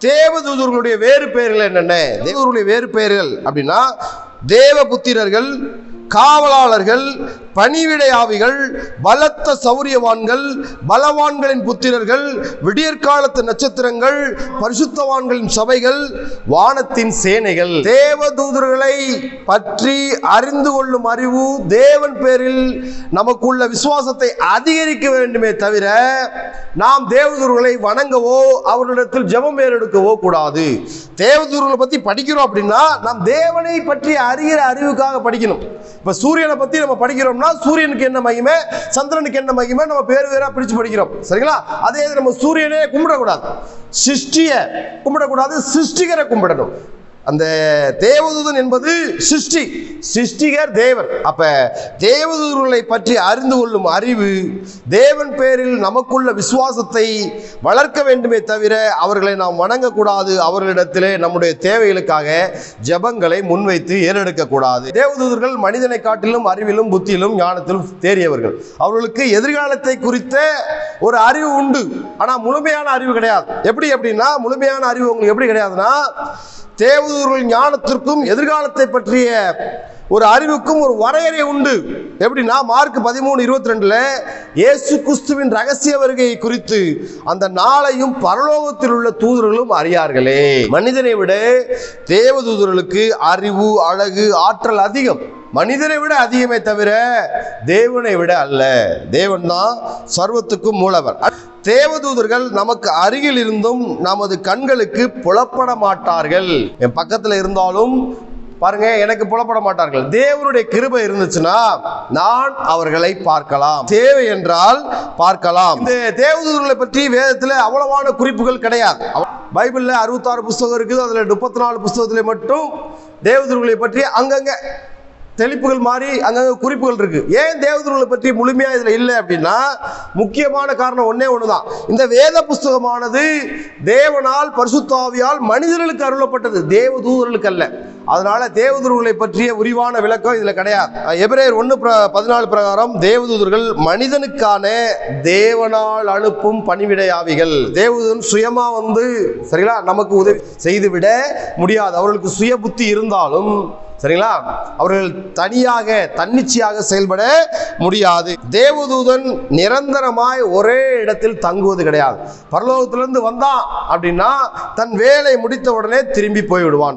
தேவதூதர்களுடைய வேறு பெயர்கள் என்னென்ன? தேவதூதர்களுடைய வேறு பெயர்கள் அப்படின்னா தேவபுத்திரர்கள் காவலாளர்கள் பணிவிடையாவிகள் பலத்த சௌரியவான்கள் பலவான்களின் புத்திரர்கள் விடியற்காலத்து நட்சத்திரங்கள் பரிசுத்தவான்களின் சபைகள் வானத்தின் சேனைகள். தேவதூதர்களை பற்றி அறிந்து கொள்ளும் அறிவு தேவன் பேரில் நமக்குள்ள விசுவாசத்தை அதிகரிக்க வேண்டுமே தவிர நாம் தேவதூர்களை வணங்கவோ அவர்களிடத்தில் ஜெபம் ஏறெடுக்கவோ கூடாது. தேவதூர்களை பற்றி படிக்கிறோம் அப்படின்னா நாம் தேவனை பற்றி அறிகிற அறிவுக்காக படிக்கணும். இப்ப சூரியனை பத்தி நம்ம படிக்கிறோம்னா சூரியனுக்கு என்ன மகிமை? சந்திரனுக்கு என்ன மகிமை? நம்ம பேர் வேறாக பிரிச்சு படிக்கிறோம். சரிங்களா? அதே இது நம்ம சூரியனே கும்பிடக்கூடாது. சிருஷ்டிய கும்பிடக்கூடாது சிருஷ்டிகரை கும்பிடணும். அந்த தேவதூதன் என்பது சிருஷ்டி. சிருஷ்டிகர் தேவன். அப்ப தேவதூதர்களை பற்றி அறிந்து கொள்ளும் அறிவு தேவன் பேரில் நமக்குள்ள விசுவாசத்தை வளர்க்க வேண்டுமே தவிர அவர்களை நாம் வணங்கக்கூடாது. அவர்களிடத்திலே நம்முடைய தேவைகளுக்காக ஜெபங்களை முன்வைத்து ஏறெடுக்க கூடாது தேவதூதர்கள் மனிதனை காட்டிலும் அறிவிலும் புத்தியிலும் ஞானத்திலும் தேறியவர்கள். அவர்களுக்கு எதிர்காலத்தை குறித்த ஒரு அறிவு உண்டு. ஆனா முழுமையான அறிவு கிடையாது. எப்படி அப்படின்னா முழுமையான அறிவு உங்களுக்கு எப்படி கிடையாதுன்னா தேவதூர்கள் ஞானத்திற்கும் எதிர்காலத்தை பற்றிய ஒரு அறிவுக்கும் ஒரு வரையறை உண்டு. எப்படின்னா மார்க் பதிமூணு இருபத்தி ரெண்டுல இயேசு கிறிஸ்துவின் ரகசிய வருகை குறித்து அந்த நாளையும் பரலோகத்தில் உள்ள தூதர்களும் அறியார்களே. மனிதனை விட தேவதூதர்களுக்கு அறிவு அழகு ஆற்றல் அதிகம். மனிதனை விட அதிகமே தவிர தேவனை விட அல்ல. தேவன் தான் சர்வத்துக்கும் மூலவர். தேவதூதர்கள் நமக்கு அருகில் இருந்தும் நமது கண்களுக்கு புலப்பட மாட்டார்கள். என் பக்கத்தில் இருந்தாலும் பாருங்க எனக்கு புலப்பட மாட்டார்கள். தேவனுடைய கிருபை இருந்துச்சுன்னா நான் அவர்களை பார்க்கலாம். தேவை என்றால் பார்க்கலாம். இந்த தேவதூதர்களை பற்றி வேதத்துல அவ்வளவான குறிப்புகள் கிடையாது. பைபிள்ல அறுபத்தாறு புஸ்தகம் இருக்குது அதுல முப்பத்தி நாலு புஸ்தகத்துல மட்டும் தேவதூர்களை பற்றி அங்கங்க தெளிப்புகள் மாறி அங்கங்க குறிப்புகள் இருக்கு. ஏன் தேவதூர்களை பற்றி முழுமையா இதுல இல்லை அப்படின்னா முக்கியமான காரணம் ஒண்ணே ஒண்ணுதான். இந்த வேத புஸ்தகமானது தேவனால் பரிசுத்தாவியால் மனிதர்களுக்கு அருளப்பட்டது. தேவதூதர்களுக்கு அல்ல. அதனால தேவதூர்களை பற்றிய விரிவான விளக்கம் இதுல கிடையாது. எபிரேயர் ஒன்று பதினாலு பிரகாரம் தேவதூதர்கள் மனிதனுக்கான தேவனால் அனுப்பும் பணிவிடையாவிகள். தேவதூதன் சுயமா வந்து சரிங்களா நமக்கு உதவி செய்துவிட முடியாது. அவர்களுக்கு சுய புத்தி இருந்தாலும் சரிங்களா? அவர்கள் தனியாக தன்னிச்சையாக செயல்பட முடியாது. தேவதூதன் நிரந்தரமாய் ஒரே இடத்தில் தங்குவது கிடையாது. பரலோகத்திலிருந்து வந்தான் அப்படின்னா தன் வேலை முடித்த உடனே திரும்பி போய்விடுவான்.